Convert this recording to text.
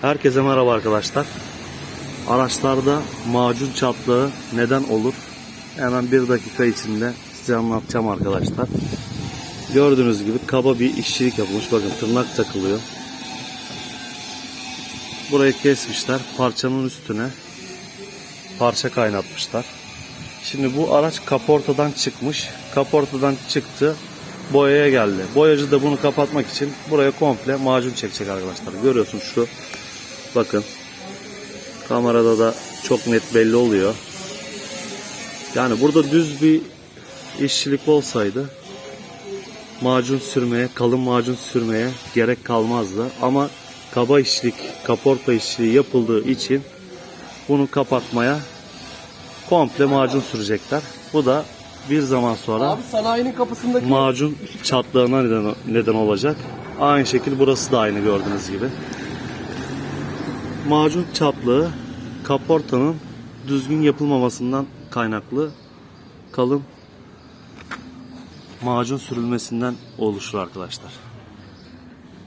Herkese merhaba arkadaşlar. Araçlarda macun çatlığı neden olur? Hemen bir dakika içinde size anlatacağım arkadaşlar. Gördüğünüz gibi kaba bir işçilik yapılmış. Bakın tırnak takılıyor. Burayı kesmişler. Parçanın üstüne parça kaynatmışlar. Şimdi bu araç kaportadan çıkmış. Kaportadan çıktı. Boyaya geldi. Boyacı da bunu kapatmak için buraya komple macun çekecek arkadaşlar. Görüyorsun şu. Bakın. Kamerada da çok net belli oluyor. Yani burada düz bir işçilik olsaydı macun sürmeye, kalın macun sürmeye gerek kalmazdı. Ama kaba işçilik, kaporta işçiliği yapıldığı için bunu kapatmaya komple macun sürecekler. Bu da bir zaman sonra Abi sanayinin kapısındaki macun çatlığına neden, neden olacak. Aynı şekilde burası da aynı gördüğünüz gibi. Macun çatlığı kaportanın düzgün yapılmamasından kaynaklı kalın macun sürülmesinden oluşur arkadaşlar.